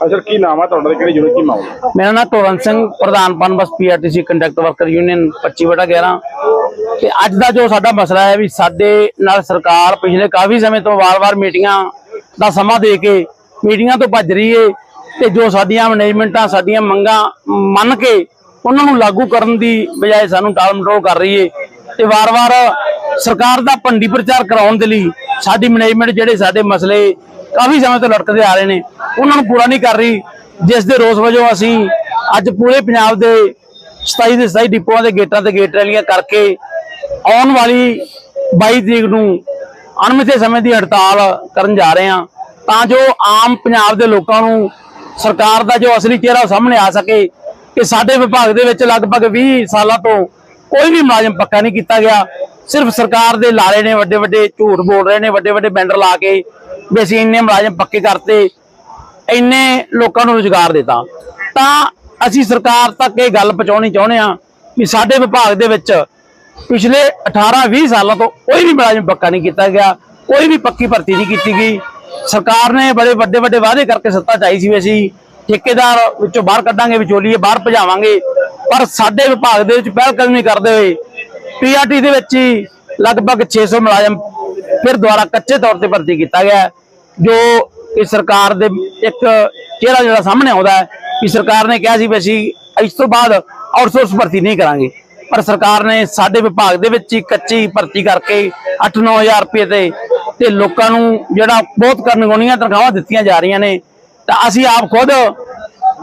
ਅੱਛਾ, ਕੀ ਨਾਮ ਆ ਤੁਹਾਡਾ ਤੇ ਕਿਹੜੀ ਯੂਨਿਟ ਕੀ ਮਾਮਲਾ? ਮੇਰਾ ਨਾਮ ਕੁਲਵੰਤ ਸਿੰਘ, ਪ੍ਰਧਾਨ PUNBUS PRTC contract worker union 25/11 ਤੇ ਅੱਜ ਦਾ ਜੋ ਸਾਡਾ ਮਸਲਾ ਹੈ ਵੀ ਸਾਡੇ ਨਾਲ ਸਰਕਾਰ ਪਿਛਲੇ ਕਾਫੀ ਸਮੇਂ ਤੋਂ ਵਾਰ-ਵਾਰ ਮੀਟਿੰਗਾਂ ਦਾ ਸਮਾਂ ਦੇ ਕੇ ਮੀਟਿੰਗਾਂ ਤੋਂ ਭੱਜ ਰਹੀ ਏ ਤੇ ਜੋ ਸਾਡੀਆਂ ਮੈਨੇਜਮੈਂਟਾਂ, ਸਾਡੀਆਂ ਮੰਗਾਂ ਮੰਨ ਕੇ ਉਹਨਾਂ ਨੂੰ ਲਾਗੂ ਕਰਨ ਦੀ ਬਜਾਏ ਸਾਨੂੰ ਟਾਲ ਮਟੋਲ ਕਰ ਰਹੀ ਏ ਤੇ ਵਾਰ-ਵਾਰ ਸਰਕਾਰ ਦਾ ਭੰਡੀ ਪ੍ਰਚਾਰ ਕਰਾਉਣ ਦੇ ਲਈ ਸਾਡੀ ਮੈਨੇਜਮੈਂਟ ਜਿਹੜੇ ਸਾਡੇ ਮਸਲੇ ਕਾਫੀ ਸਮੇਂ ਤੋਂ ਲੜਕਦੇ ਆ ਰਹੇ ਨੇ। ਉਹਨਾਂ ਨੂੰ ਪੂਰਾ ਨਹੀਂ ਕਰ ਰਹੀ। ਜਿਸ ਦੇ ਰੋਸ ਵਜੋਂ ਅਸੀਂ ਅੱਜ ਪੂਰੇ ਪੰਜਾਬ ਦੇ 27 ਦੇ 27 ਡਿਪੂਆਂ ਦੇ ਗੇਟਾਂ ਤੇ ਗੇਟ ਰੈਲੀਆਂ ਕਰਕੇ ਆਉਣ ਵਾਲੀ 22 ਤਰੀਕ ਨੂੰ ਅਣਮਿੱਥੇ ਸਮੇਂ ਦੀ ਹੜਤਾਲ ਕਰਨ ਜਾ ਰਹੇ ਹਾਂ। ਤਾਂ ਜੋ ਆਮ ਪੰਜਾਬ ਦੇ ਲੋਕਾਂ ਨੂੰ ਸਰਕਾਰ ਦਾ ਜੋ ਅਸਲੀ ਚਿਹਰਾ ਉਹ ਸਾਹਮਣੇ ਆ ਸਕੇ ਕਿ ਸਾਡੇ ਵਿਭਾਗ ਦੇ ਵਿੱਚ ਲਗਭਗ 20 ਸਾਲਾਂ ਤੋਂ ਕੋਈ ਵੀ ਮੁਲਾਜ਼ਮ ਪੱਕਾ ਨਹੀਂ ਕੀਤਾ ਗਿਆ। ਸਿਰਫ ਸਰਕਾਰ ਦੇ ਲਾਰੇ ਨੇ ਵੱਡੇ ਵੱਡੇ ਝੂਠ ਬੋਲ ਰਹੇ ਨੇ ਵੱਡੇ ਵੱਡੇ ਬੈਂਡਰ ਲਾ ਕੇ ਵੀ ਅਸੀਂ ਇੰਨੇ ਮੁਲਾਜ਼ਮ ਪੱਕੇ ਕਰਤੇ, ਇੰਨੇ ਲੋਕਾਂ ਨੂੰ ਰੁਜ਼ਗਾਰ ਦਿੱਤਾ। ਤਾਂ ਅਸੀਂ ਸਰਕਾਰ ਤੱਕ ਇਹ ਗੱਲ ਪਹੁੰਚਾਉਣੀ ਚਾਹੁੰਦੇ ਹਾਂ ਵੀ ਸਾਡੇ ਵਿਭਾਗ ਦੇ ਵਿੱਚ ਪਿਛਲੇ 18-20 ਸਾਲਾਂ ਤੋਂ ਕੋਈ ਵੀ ਮੁਲਾਜ਼ਮ ਪੱਕਾ ਨਹੀਂ ਕੀਤਾ ਗਿਆ, ਕੋਈ ਵੀ ਪੱਕੀ ਭਰਤੀ ਨਹੀਂ ਕੀਤੀ ਗਈ। ਸਰਕਾਰ ਨੇ ਬੜੇ ਵੱਡੇ ਵੱਡੇ ਵਾਅਦੇ ਕਰਕੇ ਸੱਤਾ ਚਾਈ ਸੀ ਵੀ ਅਸੀਂ ਠੇਕੇਦਾਰ ਵਿੱਚੋਂ ਬਾਹਰ ਕੱਢਾਂਗੇ, ਵਿਚੋਲੀਏ ਬਾਹਰ ਭਜਾਵਾਂਗੇ। ਪਰ ਸਾਡੇ ਵਿਭਾਗ ਦੇ ਵਿੱਚ ਪਹਿਲ ਕਦਮੀ ਕਰਦੇ ਹੋਏ ਪੀਆਰਟੀ ਦੇ ਵਿੱਚ ਹੀ ਲਗਭਗ 600 ਮੁਲਾਜ਼ਮ ਫਿਰ ਦੁਬਾਰਾ ਕੱਚੇ ਤੌਰ ਤੇ ਭਰਤੀ ਕੀਤਾ ਗਿਆ। ਜੋ ਕਿ ਸਰਕਾਰ ਦੇ ਇੱਕ ਚਿਹਰਾ ਜਿਹੜਾ ਸਾਹਮਣੇ ਆਉਂਦਾ ਹੈ ਕਿ ਸਰਕਾਰ ਨੇ ਕਿਹਾ ਸੀ ਵੀ ਅਸੀਂ ਇਸ ਤੋਂ ਬਾਅਦ ਆਊਟਸੋਰਸ ਭਰਤੀ ਨਹੀਂ ਕਰਾਂਗੇ। ਪਰ ਸਰਕਾਰ ਨੇ ਸਾਡੇ ਵਿਭਾਗ ਦੇ ਵਿੱਚ ਹੀ ਕੱਚੀ ਭਰਤੀ ਕਰਕੇ 8-9000 ਰੁਪਏ ਤੇ ਤੇ ਲੋਕਾਂ ਨੂੰ ਜਿਹੜਾ ਬਹੁਤ ਕਰਨਗੁਣੀਆਂ ਤਨਖਾਹਾਂ ਦਿੱਤੀਆਂ ਜਾ ਰਹੀਆਂ ਨੇ। ਤਾਂ ਅਸੀਂ ਆਪ ਖੁਦ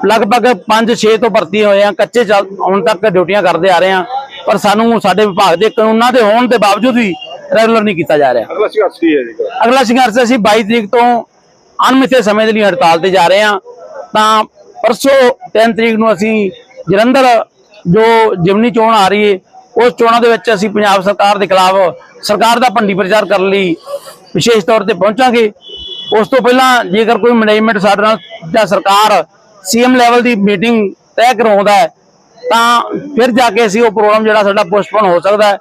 ਲਗਭਗ 5-6 ਤੋਂ ਭਰਤੀ ਹੋਏ ਆ ਕੱਚੇ ਚੱਲ ਹੁਣ ਤੱਕ ਡਿਊਟੀਆਂ ਕਰਦੇ ਆ ਰਹੇ ਆ ਪਰ ਸਾਨੂੰ ਸਾਡੇ ਵਿਭਾਗ ਦੇ ਕਾਨੂੰਨਾਂ ਦੇ ਹੋਣ ਦੇ ਬਾਵਜੂਦ ਵੀ ਰੈਗੂਲਰ ਨਹੀਂ ਕੀਤਾ ਜਾ ਰਿਹਾ। ਅਗਲਾ ਸੰਘਰਸ਼ ਕੀ ਹੈ ਜੀ? ਅਗਲਾ ਸੰਘਰਸ਼ ਅਸੀਂ 22 ਤਰੀਕ ਤੋਂ ਅਣਮਿੱਥੇ ਸਮੇਂ ਦੇ ਲਈ ਹੜਤਾਲ ਤੇ ਜਾ ਰਹੇ ਹਾਂ। ਤਾਂ ਪਰਸੋਂ 3 ਤਰੀਕ ਨੂੰ ਅਸੀਂ ਜਲੰਧਰ ਜੋ ਜਿਮਨੀ ਚੋਣ ਆ ਰਹੀ ਹੈ ਉਸ ਚੋਣਾਂ ਦੇ ਵਿੱਚ ਅਸੀਂ ਪੰਜਾਬ ਸਰਕਾਰ ਦੇ ਖਿਲਾਫ ਸਰਕਾਰ ਦਾ ਭੰਡੀ ਪ੍ਰਚਾਰ ਕਰਨ ਲਈ ਵਿਸ਼ੇਸ਼ ਤੌਰ ਤੇ ਪਹੁੰਚਾਂਗੇ। ਉਸ ਤੋਂ ਪਹਿਲਾਂ ਜੇਕਰ ਕੋਈ ਮੈਨੇਜਮੈਂਟ ਸਾਡੇ ਨਾਲ ਜਾਂ ਸਰਕਾਰ ਸੀਐਮ ਲੈਵਲ ਦੀ ਮੀਟਿੰਗ ਤੈਅ ਕਰਵਾਉਂਦਾ ਹੈ ਤਾਂ ਫਿਰ ਜਾ ਕੇ ਅਸੀਂ ਉਹ ਪ੍ਰੋਗਰਾਮ ਜਿਹੜਾ ਸਾਡਾ ਪੋਸਟਪੋਨ ਹੋ ਸਕਦਾ ਹੈ।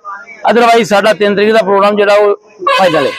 ਅਦਰਵਾਈਜ਼ ਸਾਡਾ 3 ਤਰੀਕ ਦਾ ਪ੍ਰੋਗਰਾਮ ਜਿਹੜਾ ਉਹ ਫਾਈਨਲ ਹੈ।